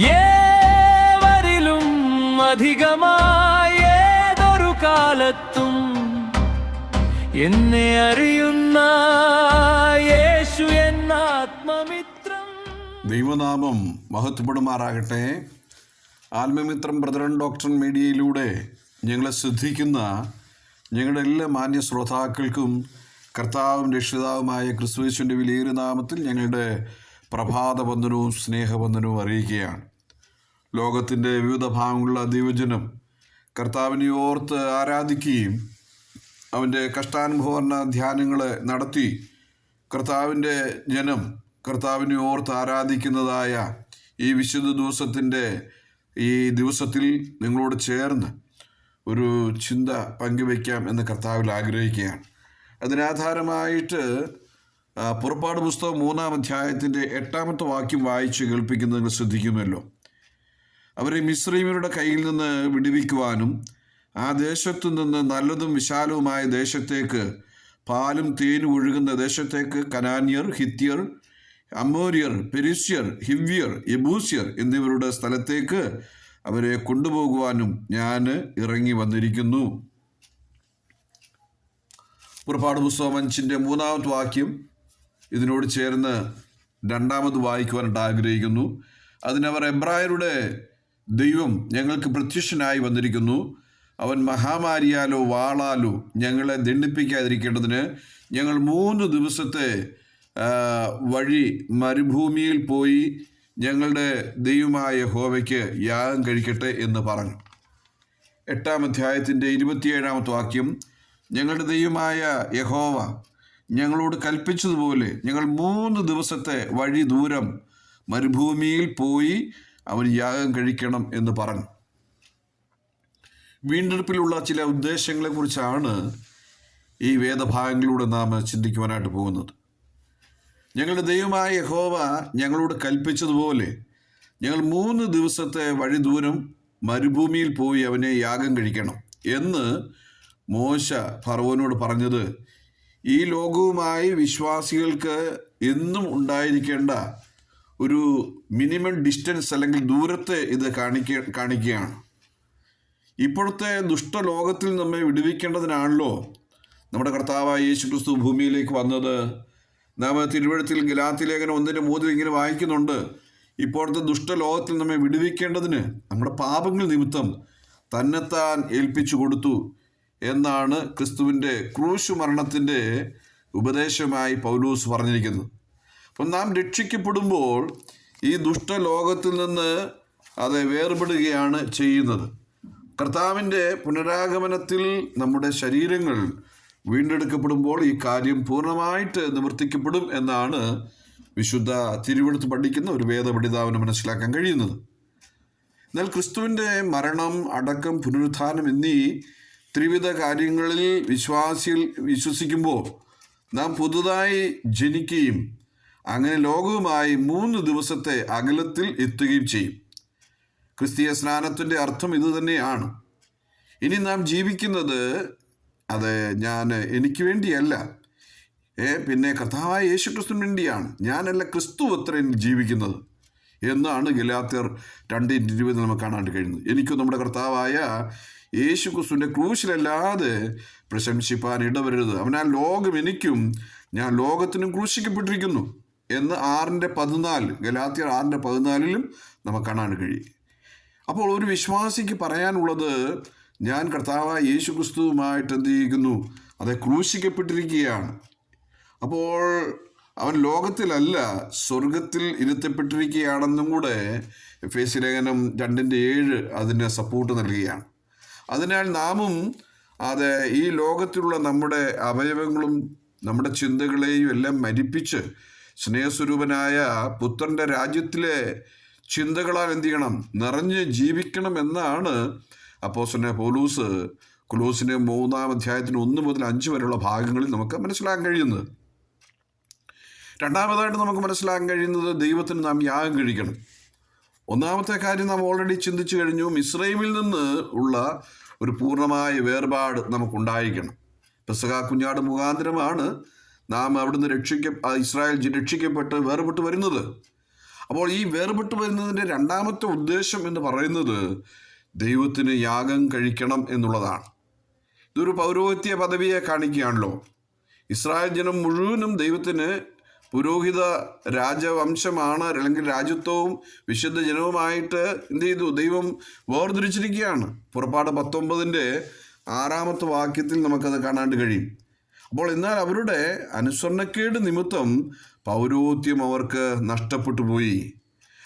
ഏവരിലും അധികമായി ഏതൊരു കാലത്തും എന്നെ അറിയുന്ന യേശു എന്ന ആത്മമിത്രം. ദൈവനാമം മഹത്വപ്പെടുമാറാകട്ടെ. ആത്മമിത്രം ബ്രദറൻ ഡോക്ടർ മീഡിയയിലൂടെ ഞങ്ങളെ ശ്രദ്ധിക്കുന്ന ഞങ്ങളുടെ എല്ലാ മാന്യ ശ്രോതാക്കൾക്കും കർത്താവും രക്ഷിതാവുമായ ക്രിസ്തുവേശുവിന്റെ വിലയേറിയ നാമത്തിൽ ഞങ്ങളുടെ പ്രഭാത സ്നേഹബന്ധനവും അറിയിക്കുകയാണ്. ലോകത്തിന്റെ വിവിധ ഭാഗങ്ങളുള്ള ദൈവജനം കർത്താവിനെ ഓർത്ത് ആരാധിക്കുകയും അവന്റെ കഷ്ടാനുഭവന ധ്യാനങ്ങൾ നടത്തി കർത്താവിന്റെ ജനം കർത്താവിനെ ഓർത്ത് ആരാധിക്കുന്നതായ ഈ വിശുദ്ധ ദിവസത്തിന്റെ ഈ ദിവസത്തിൽ നിങ്ങളോട് ചേർന്ന് ഒരു ചിന്ത പങ്കുവയ്ക്കാം എന്ന് കർത്താവിൽ ആഗ്രഹിക്കുകയാണ്. അതിനാധാരമായിട്ട് പുറപ്പാട് പുസ്തകം മൂന്നാം അധ്യായത്തിന്റെ എട്ടാമത്തെ വാക്യം വായിച്ച് കേൾപ്പിക്കുന്നത് നിങ്ങൾ ശ്രദ്ധിക്കുമല്ലോ. അവരെ മിശ്രീമരുടെ കയ്യിൽ നിന്ന് വിടുവിക്കുവാനും ആ ദേശത്തു നിന്ന് നല്ലതും വിശാലവുമായ ദേശത്തേക്ക് പാലും തേനും ഒഴുകുന്ന ദേശത്തേക്ക് കനാന്യർ ഹിത്യർ അമോര്യർ പെരിസ്യർ ഹിവ്യർ യബൂസ്യർ എന്നിവരുടെ സ്ഥലത്തേക്ക് അവരെ കൊണ്ടുപോകുവാനും ഞാൻ ഇറങ്ങി വന്നിരിക്കുന്നു. പുറപ്പാട് പുസ്തകം അഞ്ചിന്റെ മൂന്നാമത്തെ വാക്യം ഇതിനോട് ചേർന്ന് രണ്ടാമത് വായിക്കുവാനായിട്ട് ആഗ്രഹിക്കുന്നു. അതിനവർ എബ്രായരുടെ ദൈവം ഞങ്ങൾക്ക് പ്രത്യക്ഷനായി വന്നിരിക്കുന്നു. അവൻ മഹാമാരിയാലോ വാളാലോ ഞങ്ങളെ ദണ്ഡിപ്പിക്കാതിരിക്കേണ്ടതിന് ഞങ്ങൾ മൂന്ന് ദിവസത്തെ വഴി മരുഭൂമിയിൽ പോയി ഞങ്ങളുടെ ദൈവമായ ഹോവയ്ക്ക് യാഗം കഴിക്കട്ടെ എന്ന് പറഞ്ഞു. എട്ടാം അധ്യായത്തിന്റെ ഇരുപത്തിയേഴാമത്തെ വാക്യം ഞങ്ങളുടെ ദൈവമായ യഹോവ ഞങ്ങളോട് കൽപ്പിച്ചതുപോലെ ഞങ്ങൾ മൂന്ന് ദിവസത്തെ വഴി ദൂരം മരുഭൂമിയിൽ പോയി അവൻ യാഗം കഴിക്കണം എന്ന് പറഞ്ഞു. വീണ്ടെടുപ്പിലുള്ള ചില ഉദ്ദേശങ്ങളെക്കുറിച്ചാണ് ഈ വേദഭാഗങ്ങളിലൂടെ നാം ചിന്തിക്കുവാനായിട്ട് പോകുന്നത്. ഞങ്ങളുടെ ദൈവമായ യഹോവ ഞങ്ങളോട് കൽപ്പിച്ചതുപോലെ ഞങ്ങൾ മൂന്ന് ദിവസത്തെ വഴി ദൂരം മരുഭൂമിയിൽ പോയി അവനെ യാഗം കഴിക്കണം എന്ന് മോശ ഫറവോനോട് പറഞ്ഞത് ഈ ലോകവുമായി വിശ്വാസികൾക്ക് എന്നും ഉണ്ടായിരിക്കേണ്ട ഒരു മിനിമം ഡിസ്റ്റൻസ് അല്ലെങ്കിൽ ദൂരത്തെ ഇത് കാണിക്ക കാണിക്കുകയാണ്. ഇപ്പോഴത്തെ ദുഷ്ടലോകത്തിൽ നമ്മെ വിടുവിക്കേണ്ടതിനാണല്ലോ നമ്മുടെ കർത്താവായ യേശു ക്രിസ്തു ഭൂമിയിലേക്ക് വന്നത്. നാം തിരുവഴുത്തിൽ ഗലാത്തിലേഖനം ഒന്നിന്റെ മൂന്നിൽ ഇങ്ങനെ വായിക്കുന്നുണ്ട്. ഇപ്പോഴത്തെ ദുഷ്ടലോകത്തിൽ നമ്മെ വിടുവിക്കേണ്ടതിന് നമ്മുടെ പാപങ്ങൾ നിമിത്തം തന്നെത്താൻ ഏൽപ്പിച്ചു കൊടുത്തു. എന്നാണ് ക്രിസ്തുവിന്റെ ക്രൂശു മരണത്തിന്റെ ഉപദേശമായി പൗലൂസ് പറഞ്ഞിരിക്കുന്നത്. അപ്പം നാം രക്ഷിക്കപ്പെടുമ്പോൾ ഈ ദുഷ്ടലോകത്തിൽ നിന്ന് അത് വേർപെടുകയാണ് ചെയ്യുന്നത്. കർത്താവിന്റെ പുനരാഗമനത്തിൽ നമ്മുടെ ശരീരങ്ങൾ വീണ്ടെടുക്കപ്പെടുമ്പോൾ ഈ കാര്യം പൂർണമായിട്ട് നിവർത്തിക്കപ്പെടും എന്നാണ് വിശുദ്ധ തിരുവെടുത്ത് പഠിക്കുന്ന ഒരു വേദപഠിതാവിന് മനസ്സിലാക്കാൻ കഴിയുന്നത്. എന്നാൽ ക്രിസ്തുവിന്റെ മരണം അടക്കം പുനരുത്ഥാനം എന്നീ ത്രിവിധ കാര്യങ്ങളിൽ വിശ്വാസികൾ വിശ്വസിക്കുമ്പോൾ നാം പുതുതായി ജനിക്കുകയും അങ്ങനെ ലോകവുമായി മൂന്ന് ദിവസത്തെ അകലത്തിൽ എത്തുകയും ചെയ്യും. ക്രിസ്തീയ സ്നാനത്തിന്റെ അർത്ഥം ഇതുതന്നെയാണ് ഇനി നാം ജീവിക്കുന്നത് അത് ഞാൻ എനിക്ക് വേണ്ടിയല്ല. ഏ പിന്നെ കർത്താവായ യേശു ക്രിസ്തുവിന് വേണ്ടിയാണ്. ഞാനല്ല ക്രിസ്തു അത്ര ജീവിക്കുന്നത് എന്നാണ് ഗലാത്യർ രണ്ട് ഇരുപത് നമുക്ക് കാണാൻ കഴിയുന്നത്. എനിക്കും നമ്മുടെ കർത്താവായ യേശു ക്രിസ്തുവിന്റെ ക്രൂശിലല്ലാതെ പ്രശംസിപ്പാൻ ഇടവരരുത്. അവനാൽ ലോകം എനിക്കും ഞാൻ ലോകത്തിനും ക്രൂശിക്കപ്പെട്ടിരിക്കുന്നു എന്ന് ആറിന്റെ പതിനാല് ഗലാത്തിയർ ആറിന്റെ പതിനാലിലും നമുക്ക് കാണാൻ കഴിയും. അപ്പോൾ ഒരു വിശ്വാസിക്ക് പറയാനുള്ളത് ഞാൻ കർത്താവായ യേശു ക്രിസ്തുവുമായിട്ട് എന്ത് ചെയ്യുന്നു? അത് ക്രൂശിക്കപ്പെട്ടിരിക്കുകയാണ്. അപ്പോൾ അവൻ ലോകത്തിലല്ല സ്വർഗത്തിൽ ഇരുത്തപ്പെട്ടിരിക്കുകയാണെന്നും കൂടെ എഫ് എസ് ലേഖനം രണ്ടിന്റെ ഏഴ് അതിന് സപ്പോർട്ട് നൽകുകയാണ്. അതിനാൽ നാമും അത് ഈ ലോകത്തിലുള്ള നമ്മുടെ അവയവങ്ങളും നമ്മുടെ ചിന്തകളെയും എല്ലാം മരിപ്പിച്ച് സ്നേഹസ്വരൂപനായ പുത്രന്റെ രാജ്യത്തിലെ ചിന്തകളാൽ എന്ത് ചെയ്യണം? നിറഞ്ഞ് ജീവിക്കണം എന്നാണ് അപ്പോസനെ പോലൂസ് കുലൂസിന് മൂന്നാം അധ്യായത്തിന് ഒന്ന് മുതൽ അഞ്ച് വരെയുള്ള ഭാഗങ്ങളിൽ നമുക്ക് മനസ്സിലാക്കാൻ കഴിയുന്നത്. രണ്ടാമതായിട്ട് നമുക്ക് മനസ്സിലാക്കാൻ കഴിയുന്നത് ദൈവത്തിന് നാം യാഗം കഴിക്കണം. ഒന്നാമത്തെ കാര്യം നാം ഓൾറെഡി ചിന്തിച്ചു കഴിഞ്ഞു. മിസ്രൈമിൽ നിന്ന് ഉള്ള ഒരു പൂർണമായ വേർപാട് നമുക്കുണ്ടായിരിക്കണം. പെസക കുഞ്ഞാട് മുഖാന്തരമാണ് നാം അവിടുന്ന് രക്ഷിക്ക ഇസ്രായേൽ രക്ഷിക്കപ്പെട്ട് വേർപെട്ട് വരുന്നത്. അപ്പോൾ ഈ വേർപെട്ട് വരുന്നതിന്റെ രണ്ടാമത്തെ ഉദ്ദേശം എന്ന് പറയുന്നത് ദൈവത്തിന് യാഗം കഴിക്കണം എന്നുള്ളതാണ്. ഇതൊരു പൗരോഹിത്യ പദവിയെ കാണിക്കുകയാണല്ലോ. ഇസ്രായേൽ ജനം മുഴുവനും ദൈവത്തിന് പുരോഹിത രാജവംശമാണ് അല്ലെങ്കിൽ രാജ്യത്വവും വിശുദ്ധ ജനവുമായിട്ട് എന്ത് ചെയ്തു? ദൈവം വേർതിരിച്ചിരിക്കുകയാണ്. പുറപ്പാട് പത്തൊമ്പതിന്റെ ആറാമത്തെ വാക്യത്തിൽ നമുക്കത് കാണാണ്ട് കഴിയും. അപ്പോൾ എന്നാൽ അവരുടെ അനുസരണക്കേട് നിമിത്തം പൗരോത്യം അവർക്ക് നഷ്ടപ്പെട്ടു പോയി.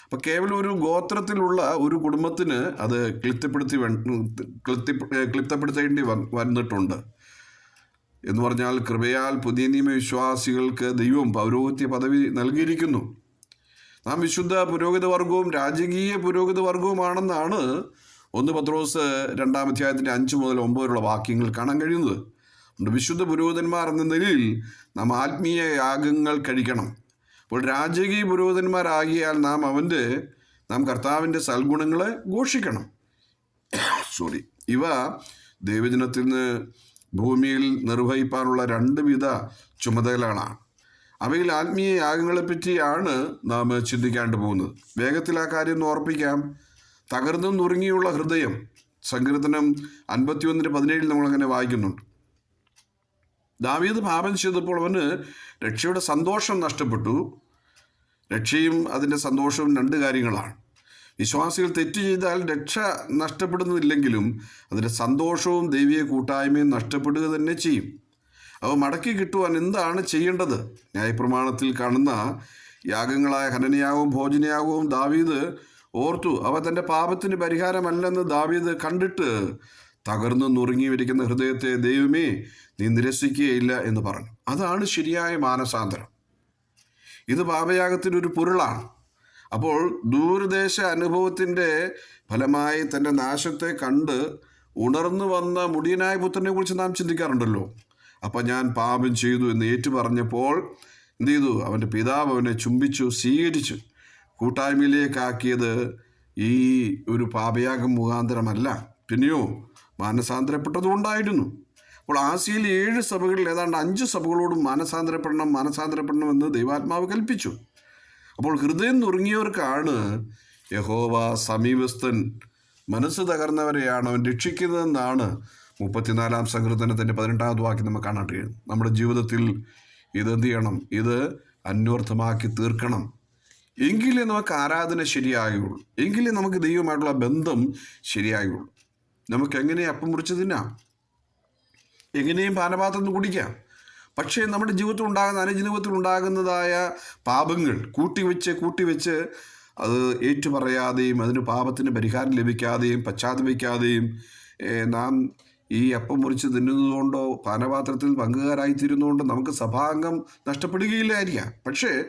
അപ്പം കേവലം ഒരു ഗോത്രത്തിലുള്ള ഒരു കുടുംബത്തിന് അത് ക്ലിപ്തപ്പെടുത്തി ക്ലിപ്തപ്പെടുത്തേണ്ടി വന്നിട്ടുണ്ട്. എന്ന് പറഞ്ഞാൽ കൃപയാൽ പുതിയ നിയമ വിശ്വാസികൾക്ക് ദൈവം പൗരോഹിത്യ പദവി നൽകിയിരിക്കുന്നു. നാം വിശുദ്ധ പുരോഹിത വർഗവും രാജകീയ പുരോഹിത വർഗവുമാണെന്നാണ് ഒന്ന് പത്രോസ് രണ്ടാം അധ്യായത്തിന്റെ അഞ്ച് മുതൽ ഒമ്പത് വരെയുള്ള വാക്യങ്ങൾ കാണാൻ കഴിയുന്നത്. വിശുദ്ധ പുരോഹിതന്മാർ എന്ന നിലയിൽ നാം ആത്മീയ യാഗങ്ങൾ കഴിക്കണം. അപ്പോൾ രാജകീയ പുരോഹിതന്മാരാകിയാൽ നാം അവന്റെ നാം കർത്താവിന്റെ സൽഗുണങ്ങളെ ഘോഷിക്കണം. സോറി ഇവ ദൈവജനത്തിൽ നിന്ന് ഭൂമിയിൽ നിർവഹിപ്പാനുള്ള രണ്ട് വിധ ചുമതലകളാണ്. അവയിൽ ആത്മീയ യാഗങ്ങളെ പറ്റിയാണ് നാം ചിന്തിക്കാണ്ട് പോകുന്നത്. വേഗത്തിൽ ആ കാര്യം ഒന്ന് ഓർപ്പിക്കാം. തകർന്നും നുറുങ്ങിയുള്ള ഹൃദയം. സങ്കീർത്തനം അൻപത്തിയൊന്നിന് പതിനേഴിൽ നമ്മളങ്ങനെ വായിക്കുന്നുണ്ട്. ദാവീദ് പാപം ചെയ്തപ്പോൾ അവന് രക്ഷയുടെ സന്തോഷം നഷ്ടപ്പെട്ടു. രക്ഷയും അതിന്റെ സന്തോഷവും രണ്ട് കാര്യങ്ങളാണ്. വിശ്വാസികൾ തെറ്റ് ചെയ്താൽ രക്ഷ നഷ്ടപ്പെടുന്നില്ലെങ്കിലും അതിന്റെ സന്തോഷവും ദൈവീയ കൂട്ടായ്മയും നഷ്ടപ്പെടുക തന്നെ ചെയ്യും. അവ മടക്കി കിട്ടുവാൻ എന്താണ് ചെയ്യേണ്ടത്? ന്യായപ്രമാണത്തിൽ കാണുന്ന യാഗങ്ങളായ ഹനനയാകവും ഭോജനയാഗവും ദാവീദ് ഓർത്തു അവ തന്റെ പാപത്തിന് പരിഹാരമല്ലെന്ന് ദാവീദ് കണ്ടിട്ട് തകർന്നു നുറുങ്ങിയിരിക്കുന്ന ഹൃദയത്തെ ദൈവമേ നീ നിരസിക്കുകയില്ല എന്ന് പറഞ്ഞു. അതാണ് ശരിയായ മാനസാന്തരം. ഇത് പാപയാഗത്തിന്റെ ഒരു പൊരുളാണ്. അപ്പോൾ ദൂരദേശ അനുഭവത്തിന്റെ ഫലമായി തന്റെ നാശത്തെ കണ്ട് ഉണർന്നു വന്ന മുടിയനായ പുത്രനെ കുറിച്ച് നാം ചിന്തിക്കാറുണ്ടല്ലോ. അപ്പം ഞാൻ പാപം ചെയ്തു എന്ന് ഏറ്റു പറഞ്ഞപ്പോൾ എന്ത് ചെയ്തു? അവന്റെ പിതാവ് അവനെ ചുംബിച്ചു സ്വീകരിച്ചു. കൂട്ടായ്മയിലേക്കാക്കിയത് ഈ ഒരു പാപയാഗം മുഖാന്തരമല്ല. പിന്നെയോ മാനസാന്തരപ്പെട്ടതുകൊണ്ടായിരുന്നു അപ്പോൾ ആസിയയിൽ ഏഴ് സഭകളിൽ ഏതാണ്ട് അഞ്ച് സഭകളോടും മാനസാന്തരപ്പെടണം മാനസാന്തരപ്പെടണം എന്ന് ദൈവാത്മാവ് കൽപ്പിച്ചു. അപ്പോൾ ഹൃദയം നുറുങ്ങിയവർക്കാണ് യഹോവ സമീപസ്ഥൻ. മനസ്സ് തകർന്നവരെയാണ് അവൻ രക്ഷിക്കുന്നതെന്നാണ് മുപ്പത്തിനാലാം സങ്കീർത്തനത്തിന്റെ പതിനെട്ടാമത് വാക്യം നമുക്ക് കാണാൻ കഴിയും നമ്മുടെ ജീവിതത്തിൽ ഇത് എന്ത് ചെയ്യണം? ഇത് അന്വർത്ഥമാക്കി തീർക്കണം. എങ്കിലേ നമുക്ക് ആരാധന ശരിയാകുള്ളൂ എങ്കിലേ നമുക്ക് ദൈവമായിട്ടുള്ള ബന്ധം ശരിയാകുള്ളൂ നമുക്ക് എങ്ങനെ അപ്പം മുറിച്ച് തിന്നാം? എങ്ങനെയും പാനപാത്രം കുടിക്കാം? പക്ഷേ നമ്മുടെ ജീവിതത്തിൽ ഉണ്ടാകുന്ന അനുജീവിതത്തിൽ ഉണ്ടാകുന്നതായ പാപങ്ങൾ കൂട്ടിവെച്ച് കൂട്ടിവെച്ച് അത് ഏറ്റുപറയാതെയും അതിന് പാപത്തിന് പരിഹാരം ലഭിക്കാതെയും പശ്ചാത്തപിക്കാതെയും നാം ഈ അപ്പം മുറിച്ച് തിന്നുന്നതുകൊണ്ടോ പാനപാത്രത്തിൽ പങ്കുകാരായിത്തീരുന്നതുകൊണ്ടോ നമുക്ക് സഭാംഗം നഷ്ടപ്പെടുകയില്ലായിരിക്കാം. പക്ഷേ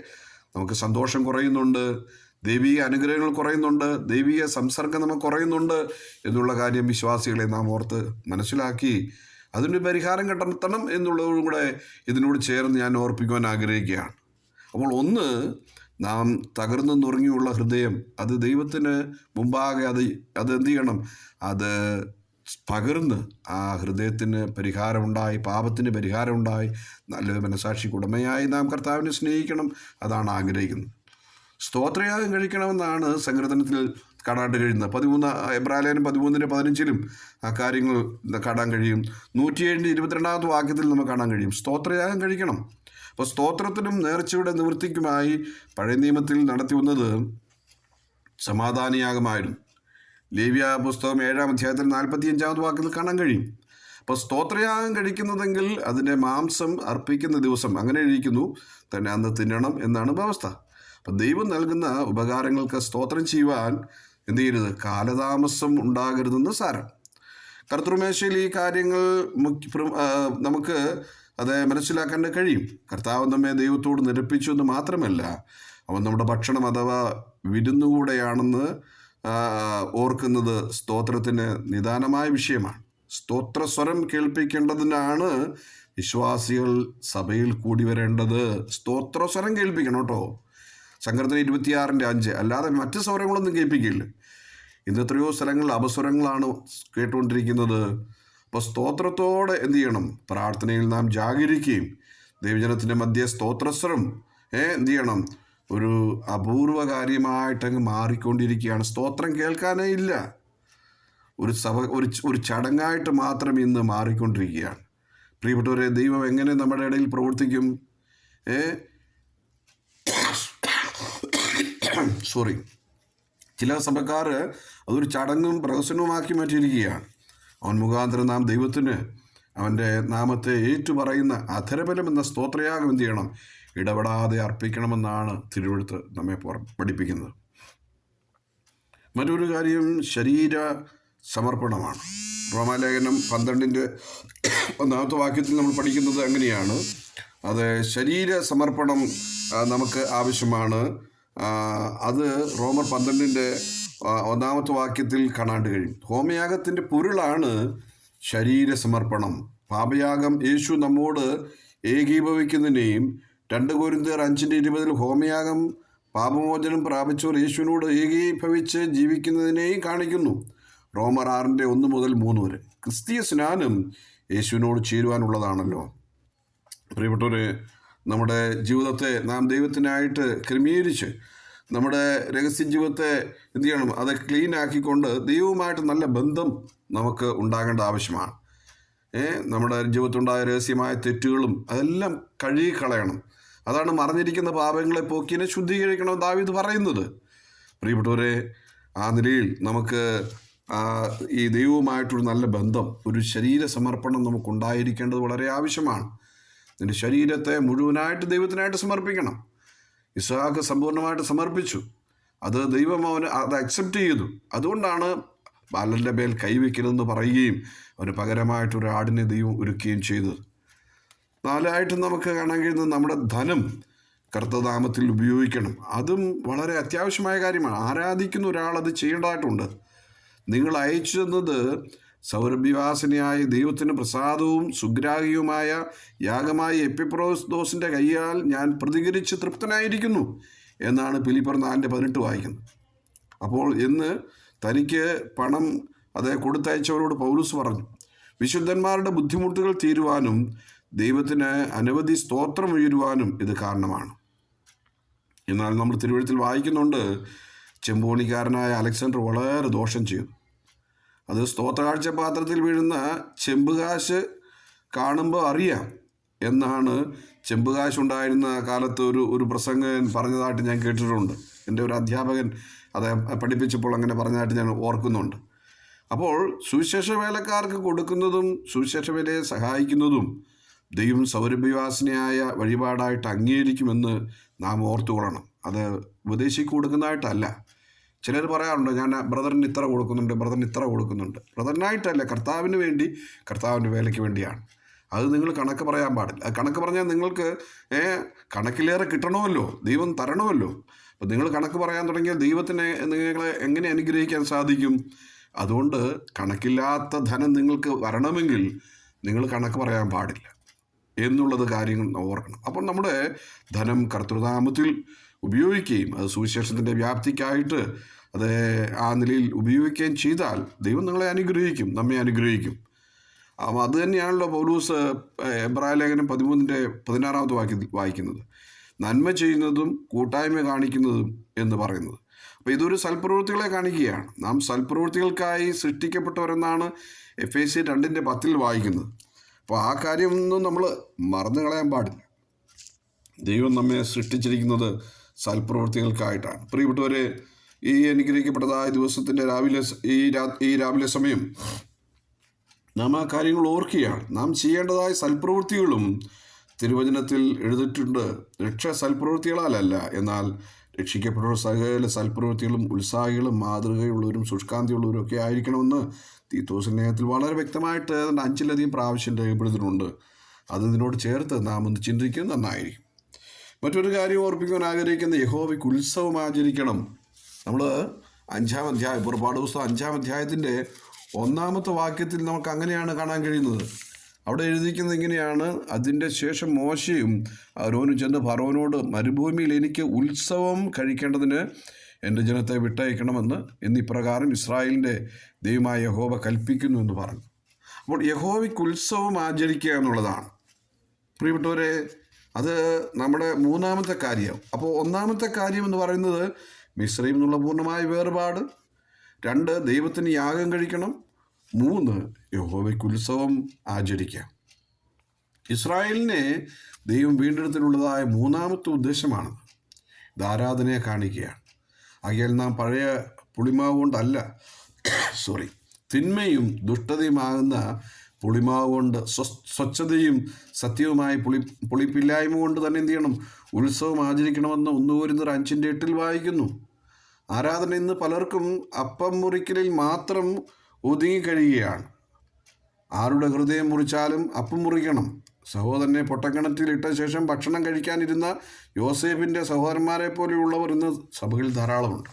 നമുക്ക് സന്തോഷം കുറയുന്നുണ്ട് ദൈവീക അനുഗ്രഹങ്ങൾ കുറയുന്നുണ്ട് ദൈവീക സംസർഗം നമുക്ക് കുറയുന്നുണ്ട് എന്നുള്ള കാര്യം വിശ്വാസികളെ നാം ഓർത്ത് മനസ്സിലാക്കി അതിന് പരിഹാരം കണ്ടെത്തണം എന്നുള്ളതും കൂടെ ഇതിനോട് ചേർന്ന് ഞാൻ ഓർപ്പിക്കുവാൻ ആഗ്രഹിക്കുകയാണ്. അപ്പോൾ ഒന്ന് നാം തകർന്നു നുറങ്ങിയുള്ള ഹൃദയം അത് ദൈവത്തിന് മുമ്പാകെ അത് അത് എന്ത് ചെയ്യണം? അത് പകർന്ന് ആ ഹൃദയത്തിന് പരിഹാരമുണ്ടായി പാപത്തിന് പരിഹാരമുണ്ടായി നല്ല മനസാക്ഷി ഉടമയായി നാം കർത്താവിനെ സ്നേഹിക്കണം അതാണ് ആഗ്രഹിക്കുന്നത്. സ്തോത്രയാഗം കഴിക്കണമെന്നാണ് സങ്കീർത്തനത്തിൽ കാണാണ്ട് കഴിയുന്നത് പതിമൂന്ന് എബ്രാലേനും പതിമൂന്നിന്റെ പതിനഞ്ചിലും ആ കാര്യങ്ങൾ കാണാൻ കഴിയും. നൂറ്റിയേഴിന്റെ ഇരുപത്തിരണ്ടാമത്തെ വാക്യത്തിൽ നമുക്ക് കാണാൻ കഴിയും. സ്തോത്രയാഗം കഴിക്കണം. അപ്പോൾ സ്തോത്രത്തിനും നേർച്ചയുടെ നിവൃത്തിക്കുമായി പഴയ നിയമത്തിൽ നടത്തി വന്നത് സമാധാനയാഗമായിരുന്നു. ലേവ്യ പുസ്തകം ഏഴാം അധ്യായത്തിൽ നാൽപ്പത്തി അഞ്ചാമത് വാക്കിൽ കാണാൻ കഴിയും. അപ്പോൾ സ്തോത്രയാഗം കഴിക്കുന്നതെങ്കിൽ അതിന്റെ മാംസം അർപ്പിക്കുന്ന ദിവസം അങ്ങനെ ഇരിക്കുന്നു തന്നെ അന്ന് തിന്നണം എന്നാണ് വ്യവസ്ഥ. അപ്പം ദൈവം നൽകുന്ന ഉപകാരങ്ങൾക്ക് സ്തോത്രം ചെയ്യുവാൻ എന്ത് ചെയ്യരുത്? കാലതാമസം ഉണ്ടാകരുതെന്ന് സാരം. കർത്തൃമേശയിൽ ഈ കാര്യങ്ങൾ നമുക്ക് അത് മനസ്സിലാക്കാൻ കഴിയും. കർത്താവ് നമ്മെ ദൈവത്തോട് നിരപ്പിച്ചു എന്ന് മാത്രമല്ല അവൻ നമ്മുടെ ഭക്ഷണം അഥവാ വിരുന്നുകൂടെയാണെന്ന് ഓർക്കുന്നത് സ്തോത്രത്തിന് നിദാനമായ വിഷയമാണ്. സ്തോത്രസ്വരം കേൾപ്പിക്കേണ്ടതിനാണ് വിശ്വാസികൾ സഭയിൽ കൂടി വരേണ്ടത്. സ്തോത്രസ്വരം കേൾപ്പിക്കണം കേട്ടോ. സങ്കീർത്തനം ഇരുപത്തിയാറിന്റെ അഞ്ച്. അല്ലാതെ മറ്റ് സ്വരങ്ങളൊന്നും കേൾപ്പിക്കില്ല. ഇന്ന് എത്രയോ സ്ഥലങ്ങളിൽ അപസ്വരങ്ങളാണ് കേട്ടുകൊണ്ടിരിക്കുന്നത്. അപ്പോൾ സ്തോത്രത്തോടെ എന്ത് ചെയ്യണം? പ്രാർത്ഥനയിൽ നാം ജാഗരിക്കുകയും ദൈവജനത്തിന്റെ മധ്യ സ്തോത്രസ്വരം ഏ എന്ത് ചെയ്യണം? ഒരു അപൂർവ കാര്യമായിട്ടങ്ങ് മാറിക്കൊണ്ടിരിക്കുകയാണ്. സ്തോത്രം കേൾക്കാനേ ഇല്ല. ഒരു സഭ ഒരു ഒരു ചടങ്ങായിട്ട് മാത്രം ഇന്ന് മാറിക്കൊണ്ടിരിക്കുകയാണ്. പ്രിയപ്പെട്ടവരെ ദൈവം എങ്ങനെ നമ്മുടെ ഇടയിൽ പ്രവർത്തിക്കും? ഏ സോറി ചില സഭക്കാർ അതൊരു ചടങ്ങും പ്രഹസനവുമാക്കി മാറ്റിയിരിക്കുകയാണ്. അവൻ മുഖാന്തരം നാം ദൈവത്തിന് അവന്റെ നാമത്തെ ഏറ്റുപറയുന്ന അധരബലം എന്ന സ്തോത്രയാഗം എന്ത് ചെയ്യണം? ഇടപെടാതെ അർപ്പിക്കണമെന്നാണ് തിരുവഴുത്ത് നമ്മെ പഠിപ്പിക്കുന്നത്. മറ്റൊരു കാര്യം ശരീര സമർപ്പണമാണ്. റോമാലേഖനം പന്ത്രണ്ടിന്റെ ഒന്നാമത്തെ വാക്യത്തിൽ നമ്മൾ പഠിക്കുന്നത് അങ്ങനെയാണ്. അത് ശരീര സമർപ്പണം നമുക്ക് ആവശ്യമാണ്. അത് റോമർ പന്ത്രണ്ടിന്റെ ഒന്നാമത്തെ വാക്യത്തിൽ കാണാണ്ട് കഴിയും ഹോമയാഗത്തിന്റെ പൊരുളാണ് ശരീര സമർപ്പണം പാപയാഗം യേശു നമ്മോട് ഏകീഭവിക്കുന്നതിനെയും രണ്ട് കോരിന്തേർ അഞ്ചിന്റെ ഇരുപതിൽ ഹോമയാഗം പാപമോചനം പ്രാപിച്ചവർ യേശുവിനോട് ഏകീഭവിച്ച് ജീവിക്കുന്നതിനെയും കാണിക്കുന്നു. റോമർ ആറിന്റെ ഒന്ന് മുതൽ മൂന്ന് വരെ. ക്രിസ്തീയ സ്നാനം യേശുവിനോട് ചേരുവാനുള്ളതാണല്ലോ. പ്രിയപ്പെട്ടവരെ നമ്മുടെ ജീവിതത്തെ നാം ദൈവത്തിനായിട്ട് ക്രമീകരിച്ച് നമ്മുടെ രഹസ്യ ജീവിതത്തെ എന്ത് ചെയ്യണം? അത് ക്ലീൻ ആക്കിക്കൊണ്ട് ദൈവവുമായിട്ട് നല്ല ബന്ധം നമുക്ക് ഉണ്ടാകേണ്ട ആവശ്യമാണ്. നമ്മുടെ ജീവിതത്തിലുണ്ടായ രഹസ്യമായ തെറ്റുകളും അതെല്ലാം കഴുകിക്കളയണം. അതാണ് മറിഞ്ഞിരിക്കുന്ന പാപങ്ങളെ പോക്കിനെ ശുദ്ധീകരിക്കണം ദാവീദ് പറയുന്നത്. പ്രിയപ്പെട്ടവരെ ആ നിലയിൽ നമുക്ക് ഈ ദൈവവുമായിട്ടൊരു നല്ല ബന്ധം ഒരു ശരീര സമർപ്പണം നമുക്കുണ്ടായിരിക്കേണ്ടത് വളരെ ആവശ്യമാണ്. നിന്റെ ശരീരത്തെ മുഴുവനായിട്ട് ദൈവത്തിനായിട്ട് സമർപ്പിക്കണം. ഇസ്ഹാക്ക് സമ്പൂർണമായിട്ട് സമർപ്പിച്ചു. അത് ദൈവം അവന് അത് അക്സെപ്റ്റ് ചെയ്തു. അതുകൊണ്ടാണ് ബാലന്റെ മേൽ കൈവയ്ക്കരുതെന്ന് പറയുകയും അവന് പകരമായിട്ട് ഒരു ആടിനെ ദൈവം ഒരുക്കുകയും ചെയ്തത്. നാലായിട്ട് നമുക്ക് കാണാൻ കഴിയുന്നത് നമ്മുടെ ധനം കർത്തനാമത്തിൽ ഉപയോഗിക്കണം. അതും വളരെ അത്യാവശ്യമായ കാര്യമാണ്. ആരാധിക്കുന്ന ഒരാൾ അത് ചെയ്യേണ്ടതായിട്ടുണ്ട്. നിങ്ങൾ അയച്ചു തന്നത് സൗരഭ്യവാസനയായ ദൈവത്തിന് പ്രസാദവും സുഗ്രാഹിയുമായ യാഗമായ എപ്പിപ്രോസ്ദോസിന്റെ കൈയാൽ ഞാൻ പ്രതികരിച്ച് തൃപ്തനായിരിക്കുന്നു എന്നാണ് പിലിപ്പർ നാലിന്റെ പതിനെട്ട് വായിക്കുന്നത്. അപ്പോൾ ഇന്ന് തനിക്ക് പണം അത് കൊടുത്തയച്ചവരോട് പൗലൂസ് പറഞ്ഞു വിശുദ്ധന്മാരുടെ ബുദ്ധിമുട്ടുകൾ തീരുവാനും ദൈവത്തിന് അനവധി സ്തോത്രം ഉയരുവാനും ഇത് കാരണമാണ്. എന്നാൽ നമ്മൾ തിരുവഴുത്തിൽ വായിക്കുന്നുണ്ട് ചെമ്പോണിക്കാരനായ അലക്സാണ്ടർ വളരെ ദോഷം ചെയ്തു. അത് സ്തോത്രകാഴ്ച പാത്രത്തിൽ വീഴുന്ന ചെമ്പുകാശ് കാണുമ്പോൾ അറിയാം എന്നാണ് ചെമ്പുകാശ് ഉണ്ടായിരുന്ന കാലത്ത് ഒരു ഒരു പ്രസംഗൻ പറഞ്ഞതായിട്ട് ഞാൻ കേട്ടിട്ടുണ്ട്. എന്റെ ഒരു അധ്യാപകൻ അത് പഠിപ്പിച്ചപ്പോൾ അങ്ങനെ പറഞ്ഞതായിട്ട് ഞാൻ ഓർക്കുന്നുണ്ട്. അപ്പോൾ സുവിശേഷ വേലക്കാർക്ക് കൊടുക്കുന്നതും സുവിശേഷ വേലയെ സഹായിക്കുന്നതും ദൈവം സൗരഭ്യവാസനയായ വഴിപാടായിട്ട് അംഗീകരിക്കുമെന്ന് നാം ഓർത്തുകൊള്ളണം. അത് ഉപദേശിക്ക് കൊടുക്കുന്നതായിട്ടല്ല. ചിലർ പറയാറുണ്ട് ഞാൻ ബ്രദറിന് ഇത്ര കൊടുക്കുന്നുണ്ട് ബ്രദറിന് ഇത്ര കൊടുക്കുന്നുണ്ട്. ബ്രദറിനായിട്ടല്ല കർത്താവിന് വേണ്ടി കർത്താവിന്റെ വേലയ്ക്ക് വേണ്ടിയാണ്. അത് നിങ്ങൾ കണക്ക് പറയാൻ പാടില്ല. കണക്ക് പറഞ്ഞാൽ നിങ്ങൾക്ക് ഏ കണക്കിലേറെ കിട്ടണമല്ലോ ദൈവം തരണമല്ലോ. അപ്പോൾ നിങ്ങൾ കണക്ക് പറയാൻ തുടങ്ങിയാൽ ദൈവത്തിനെ നിങ്ങളെ എങ്ങനെ അനുഗ്രഹിക്കാൻ സാധിക്കും? അതുകൊണ്ട് കണക്കില്ലാത്ത ധനം നിങ്ങൾക്ക് വരണമെങ്കിൽ നിങ്ങൾ കണക്ക് പറയാൻ പാടില്ല. എന്നുള്ളത് കാര്യങ്ങൾ ഓർക്കണം. അപ്പോൾ നമ്മുടെ ധനം കർത്തൃനാമത്തിൽ ഉപയോഗിക്കുകയും അത് സുവിശേഷത്തിന്റെ വ്യാപ്തിക്കായിട്ട് അത് ആ നിലയിൽ ഉപയോഗിക്കുകയും ചെയ്താൽ ദൈവം നിങ്ങളെ അനുഗ്രഹിക്കും നമ്മെ അനുഗ്രഹിക്കും. അത് തന്നെയാണല്ലോ പൗലൂസ് എബ്രായ ലേഖനം പതിമൂന്നിന്റെ പതിനാറാമത് വാക്യ വായിക്കുന്നത്. നന്മ ചെയ്യുന്നതും കൂട്ടായ്മ കാണിക്കുന്നതും എന്ന് പറയുന്നത്. അപ്പോൾ ഇതൊരു സൽപ്രവൃത്തികളെ കാണിക്കുകയാണ്. നാം സൽപ്രവൃത്തികൾക്കായി സൃഷ്ടിക്കപ്പെട്ടവരെന്നാണ് എഫ് എ സി രണ്ടിന്റെ പത്തിൽ വായിക്കുന്നത്. അപ്പോൾ ആ കാര്യമൊന്നും നമ്മൾ മറന്നു കളയാൻ പാടില്ല. ദൈവം നമ്മെ സൃഷ്ടിച്ചിരിക്കുന്നത് സൽപ്രവൃത്തികൾക്കായിട്ടാണ് പ്രിയപ്പെട്ടവരെ ഈ അനുഗ്രഹിക്കപ്പെട്ടതായ ദിവസത്തിന്റെ രാവിലെ ഈ രാ ഈ രാവിലെ സമയം നാം ആ കാര്യങ്ങൾ ഓർക്കുകയാണ്. നാം ചെയ്യേണ്ടതായ സൽപ്രവൃത്തികളും തിരുവചനത്തിൽ എഴുതിയിട്ടുണ്ട്. രക്ഷ സൽപ്രവൃത്തികളാലല്ല എന്നാൽ രക്ഷിക്കപ്പെട്ടവർ സകല സൽപ്രവൃത്തികളും ഉത്സാഹികളും മാതൃകയുള്ളവരും ശുഷ്കാന്തിയുള്ളവരും ഒക്കെ ആയിരിക്കണമെന്ന് തീത്തോസ് ലേഖനത്തിൽ വളരെ വ്യക്തമായിട്ട് അഞ്ചിലധികം പ്രാവശ്യം രേഖപ്പെടുത്തിയിട്ടുണ്ട്. അത് ഇതിനോട് ചേർത്ത് നാം ഒന്ന് ചിന്തിക്കുന്നത് നന്നായിരിക്കും. മറ്റൊരു കാര്യം ഓർപ്പിക്കുവാൻ ആഗ്രഹിക്കുന്ന യഹോവയ്ക്ക് ഉത്സവം ആചരിക്കണം. നമ്മൾ അഞ്ചാം അധ്യായം പുറപ്പാട് പുസ്തകം അഞ്ചാം അധ്യായത്തിന്റെ ഒന്നാമത്തെ വാക്യത്തിൽ നമുക്ക് അങ്ങനെയാണ് കാണാൻ കഴിയുന്നത്. അവിടെ എഴുതിക്കുന്നത് ഇങ്ങനെയാണ് അതിന്റെ ശേഷം മോശയും അരോനും ചെന്ന് ഫറോനോട് മരുഭൂമിയിൽ എനിക്ക് ഉത്സവം കഴിക്കേണ്ടതിന് എന്റെ ജനത്തെ വിട്ടയക്കണമെന്ന് എന്നിപ്രകാരം ഇസ്രായേലിന്റെ ദൈവമായ യഹോവ കൽപ്പിക്കുന്നു എന്ന് പറഞ്ഞു. അപ്പോൾ യഹോവയ്ക്ക് ഉത്സവം ആചരിക്കുക എന്നുള്ളതാണ്. പ്രിയപ്പെട്ടവരെ അത് നമ്മുടെ മൂന്നാമത്തെ കാര്യം. അപ്പോൾ ഒന്നാമത്തെ കാര്യം എന്ന് പറയുന്നത് മിശ്രയിൽ നിന്നുള്ള പൂർണമായ വേർപാട്. രണ്ട് ദൈവത്തിന് യാഗം കഴിക്കണം. മൂന്ന് യഹോവയ്ക്ക് ഉത്സവം ആചരിക്കാം. ഇസ്രായേലിനെ ദൈവം വീണ്ടെടുത്തിലുള്ളതായ മൂന്നാമത്തെ ഉദ്ദേശമാണ്. ഇത് ആരാധനയെ കാണിക്കുകയാണ്. ആകിയാൽ നാം പഴയ പുളിമാവ് കൊണ്ടല്ല സോറി തിന്മയും ദുഷ്ടതയുമാകുന്ന പുളിമാവ് കൊണ്ട് സ്വ സ്വച്ഛതയും സത്യവുമായ പുളി പുളിപ്പില്ലായ്മ കൊണ്ട് തന്നെ എന്ത് ചെയ്യണം? ഉത്സവം ആചരിക്കണമെന്ന് ഒന്ന് വരുന്നൊരു അഞ്ചിന്റെ എട്ടിൽ വായിക്കുന്നു. ആരാധന ഇന്ന് പലർക്കും അപ്പം മുറിക്കലിൽ മാത്രം ഒതുങ്ങി കഴിയുകയാണ് ആരുടെ ഹൃദയം മുറിച്ചാലും അപ്പം മുറിക്കണം. സഹോദരനെ പൊട്ടക്കിണറ്റിൽ ഇട്ട ശേഷം ഭക്ഷണം കഴിക്കാനിരുന്ന യോസേഫിന്റെ സഹോദരന്മാരെ പോലെയുള്ളവർ ഇന്ന് സഭകളിൽ ധാരാളമുണ്ട്.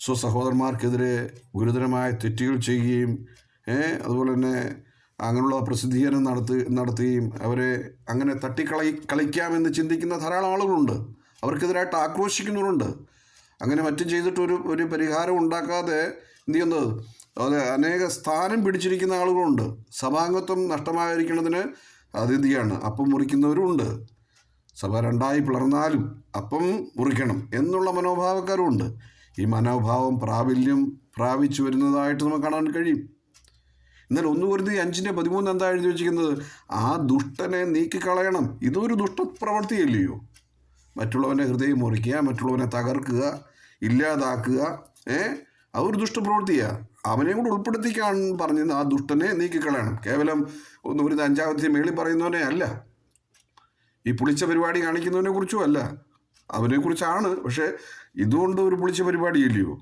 സ്വസഹോദരന്മാർക്കെതിരെ ഗുരുതരമായ തെറ്റുകൾ ചെയ്യുകയും അതുപോലെ തന്നെ അങ്ങനെയുള്ള പ്രസിദ്ധീകരണം നടത്തി നടത്തുകയും അവരെ അങ്ങനെ തട്ടിക്കളി കളിക്കാമെന്ന് ചിന്തിക്കുന്ന ധാരാളം ആളുകളുണ്ട്. അവർക്കെതിരായിട്ട് ആക്രോശിക്കുന്നവരുണ്ട്. അങ്ങനെ മറ്റും ചെയ്തിട്ട് ഒരു പരിഹാരം ഉണ്ടാക്കാതെ എന്ത് ചെയ്യുന്നത് അത് അനേക സ്ഥാനം പിടിച്ചിരിക്കുന്ന ആളുകളുണ്ട്. സഭാംഗത്വം നഷ്ടമായിരിക്കുന്നതിന് അതിഥിയാണ് അപ്പം അപ്പം മുറിക്കുന്നവരുമുണ്ട് സഭ രണ്ടായി പിളർന്നാലും അപ്പം മുറിക്കണം എന്നുള്ള മനോഭാവക്കാരുമുണ്ട് ഈ മനോഭാവം പ്രാബല്യം പ്രാപിച്ചു വരുന്നതായിട്ട് നമുക്ക് കാണാൻ കഴിയും. എന്നാൽ ഒന്ന് കൊരുതി അഞ്ചിന്റെ പതിമൂന്ന് എന്താ എഴുതി വെച്ചിരിക്കുന്നത്? ആ ദുഷ്ടനെ നീക്കിക്കളയണം. ഇതൊരു ദുഷ്ടപ്രവൃത്തിയല്ലയോ മറ്റുള്ളവന്റെ ഹൃദയം മുറിക്കുക മറ്റുള്ളവനെ തകർക്കുക ഇല്ലാതാക്കുക ഏ? അതൊരു ദുഷ്ടപ്രവൃത്തിയാണ് അവനെയും കൂടെ ഉൾപ്പെടുത്തിക്കാൻ പറഞ്ഞത് ആ ദുഷ്ടനെ നീക്കിക്കളയണം. കേവലം ഒന്ന് വരുന്ന അഞ്ചാമത്തെ മേളിൽ പറയുന്നവനെ അല്ല. ഈ പുളിച്ച പരിപാടി കാണിക്കുന്നതിനെ കുറിച്ചും അല്ല. അവനെക്കുറിച്ചാണ് പക്ഷേ ഇതുകൊണ്ട് ഒരു പുളിച്ച പരിപാടിയില്ലയോ?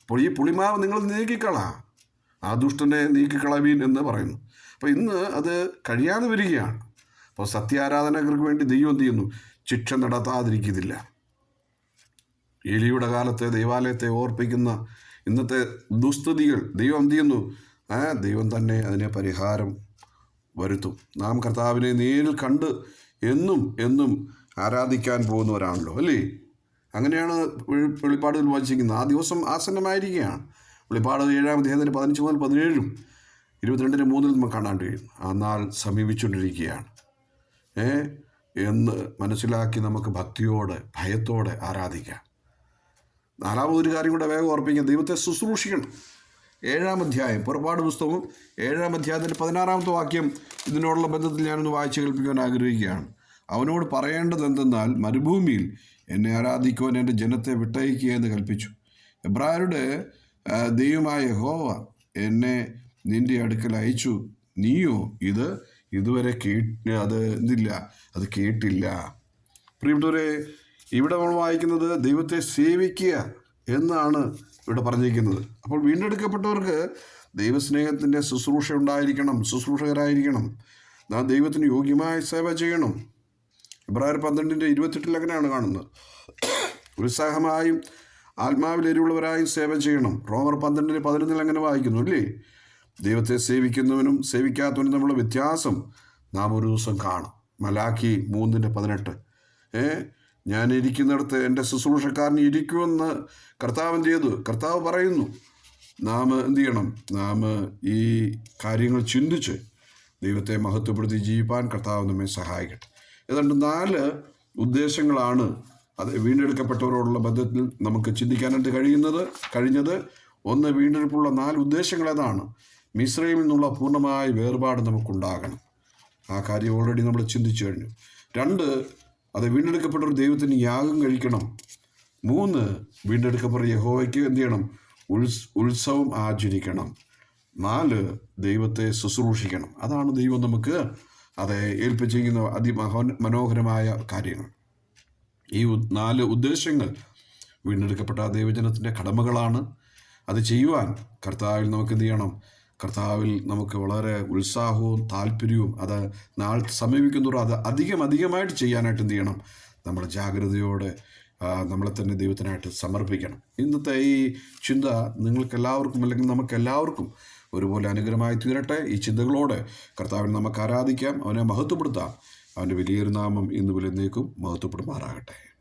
അപ്പോൾ ഈ പുളിമാവ് നിങ്ങൾ നീക്കിക്കളാ. ആ ദുഷ്ടനെ നീക്കിക്കളവീൻ എന്ന് പറയുന്നു. അപ്പോൾ ഇന്ന് അത് കഴിയാതെ വരികയാണ്. അപ്പോൾ സത്യാരാധനകർക്ക് വേണ്ടി ദൈവം എന്ത് ചെയ്യുന്നു? ശിക്ഷ നടത്താതിരിക്കുന്നില്ല. ഏലിയുടെ കാലത്തെ ദൈവാലയത്തെ ഓർപ്പിക്കുന്ന ഇന്നത്തെ ദുസ്ഥിതികൾ ദൈവം എന്ത് ചെയ്യുന്നു? ദൈവം തന്നെ അതിനെ പരിഹാരം വരുത്തും. നാം കർത്താവിനെ നേരിൽ കണ്ട് എന്നും എന്നും ആരാധിക്കാൻ പോകുന്നവരാണല്ലോ അല്ലേ? അങ്ങനെയാണ് വെളി- വെളിപ്പാടുകൾ വായിച്ചിരിക്കുന്നത്. ആ ദിവസം ആസന്നമായിരിക്കുകയാണ്. വെളിപ്പാട് ഏഴാം അദ്ദേഹത്തിന് പതിനഞ്ച് മുതൽ പതിനേഴും ഇരുപത്തിരണ്ടിന് മൂന്നിൽ നമുക്ക് കാണാൻ കഴിയും. ആ നാൾ സമീപിച്ചുകൊണ്ടിരിക്കുകയാണ്. ഏ? എന്ന് മനസ്സിലാക്കി നമുക്ക് ഭക്തിയോടെ ഭയത്തോടെ ആരാധിക്കാം. നാലാമതൊരു കാര്യം കൂടെ വേഗം ഓർപ്പിക്കാം. ദൈവത്തെ ശുശ്രൂഷിക്കണം. ഏഴാം അധ്യായം പുറപ്പാട് പുസ്തകവും ഏഴാം അധ്യായത്തിന്റെ പതിനാറാമത്തെ വാക്യം ഇതിനോടുള്ള ബന്ധത്തിൽ ഞാനൊന്ന് വായിച്ചു കേൾപ്പിക്കാൻ ആഗ്രഹിക്കുകയാണ്. അവനോട് പറയേണ്ടത് എന്തെന്നാൽ മരുഭൂമിയിൽ എന്നെ ആരാധിക്കുവാൻ എന്റെ ജനത്തെ വിട്ടയക്കുക എന്ന് കൽപ്പിച്ചു. എബ്രായരുടെ ദൈവമായ ഹോവ എന്നെ നിന്റെ അടുക്കൽ അയച്ചു. നീയോ ഇത്? ഇതുവരെ കേട്ട് അത് എന്തില്ല അത് കേട്ടില്ല. പ്രിയപ്പെട്ടവരെ ഇവിടെ നമ്മൾ വായിക്കുന്നത് ദൈവത്തെ സേവിക്കുക എന്നാണ് ഇവിടെ പറഞ്ഞിരിക്കുന്നത്. അപ്പോൾ വീണ്ടെടുക്കപ്പെട്ടവർക്ക് ദൈവസ്നേഹത്തിന്റെ ശുശ്രൂഷ ഉണ്ടായിരിക്കണം ശുശ്രൂഷകരായിരിക്കണം. നാ ദൈവത്തിന് യോഗ്യമായ സേവ ചെയ്യണം. ഇബ്രാഹിം പന്ത്രണ്ടിന്റെ ഇരുപത്തെട്ടിൽ അങ്ങനെയാണ് കാണുന്നത്. ഉത്സാഹമായും ആത്മാവിലെരിവുള്ളവരായും സേവ ചെയ്യണം. റോമർ പന്ത്രണ്ടിന് പതിനൊന്നിൽ അങ്ങനെ വായിക്കുന്നു അല്ലേ? ദൈവത്തെ സേവിക്കുന്നവനും സേവിക്കാത്തവനും തമ്മിലുള്ള വ്യത്യാസം നാം ഒരു ദിവസം കാണും. മലാഖി മൂന്നിന്റെ പതിനെട്ട്. ഏ? ഞാൻ ഇരിക്കുന്നിടത്ത് എന്റെ ശുശ്രൂഷക്കാരൻ ഇരിക്കുമെന്ന് കർത്താവ് എന്ത് ചെയ്തു? കർത്താവ് പറയുന്നു നാം എന്ത് ചെയ്യണം? നാം ഈ കാര്യങ്ങൾ ചിന്തിച്ച് ദൈവത്തെ മഹത്വപ്പെടുത്തി ജീവിപ്പാൻ കർത്താവ് നമ്മെ സഹായിക്കട്ടെ. ഏതാണ്ട് നാല് ഉദ്ദേശങ്ങളാണ് അത് വീണ്ടെടുക്കപ്പെട്ടവരോടുള്ള ബന്ധത്തിൽ നമുക്ക് ചിന്തിക്കാനായിട്ട് കഴിയുന്നത് കഴിഞ്ഞത്. ഒന്ന് വീണ്ടെടുപ്പുള്ള നാല് ഉദ്ദേശങ്ങൾ ഏതാണ്? മിശ്രയിൽ നിന്നുള്ള പൂർണമായ വേർപാട് നമുക്കുണ്ടാകണം. ആ കാര്യം ഓൾറെഡി നമ്മൾ ചിന്തിച്ചു കഴിഞ്ഞു. രണ്ട് അത് വീണ്ടെടുക്കപ്പെട്ട ഒരു ദൈവത്തിന് യാഗം കഴിക്കണം. മൂന്ന് വീണ്ടെടുക്കപ്പെട്ട യഹോവയ്ക്ക് എന്ത് ചെയ്യണം? ഉത്സ് ഉത്സവം ആചരിക്കണം. നാല് ദൈവത്തെ ശുശ്രൂഷിക്കണം. അതാണ് ദൈവം നമുക്ക് അത് ഏൽപ്പിച്ചിരിക്കുന്ന അതിമഹോ മനോഹരമായ കാര്യങ്ങൾ. ഈ നാല് ഉദ്ദേശങ്ങൾ വീണ്ടെടുക്കപ്പെട്ട ദൈവജനത്തിന്റെ കടമകളാണ്. അത് ചെയ്യുവാൻ കർത്താവിൽ നമുക്ക് എന്ത് ചെയ്യണം? കർത്താവിൽ നമുക്ക് വളരെ ഉത്സാഹവും താല്പര്യവും അത് നാൾ സമീപിക്കുന്നതോറും അത് അധികം അധികമായിട്ട് ചെയ്യാനായിട്ട് എന്ത് ചെയ്യണം? നമ്മൾ ജാഗ്രതയോടെ നമ്മളെ തന്നെ ദൈവത്തിനായിട്ട് സമർപ്പിക്കണം. ഇന്നത്തെ ഈ ചിന്ത നിങ്ങൾക്കെല്ലാവർക്കും അല്ലെങ്കിൽ നമുക്കെല്ലാവർക്കും ഒരുപോലെ അനുഗ്രഹമായി തീരട്ടെ. ഈ ചിന്തകളോടെ കർത്താവിനെ നമുക്ക് ആരാധിക്കാം അവനെ മഹത്വപ്പെടുത്താം. അവന്റെ വലിയൊരു നാമം ഇന്ന് വിലന്നേക്കും. മഹത്വപ്പെടുമാറാകട്ടെ.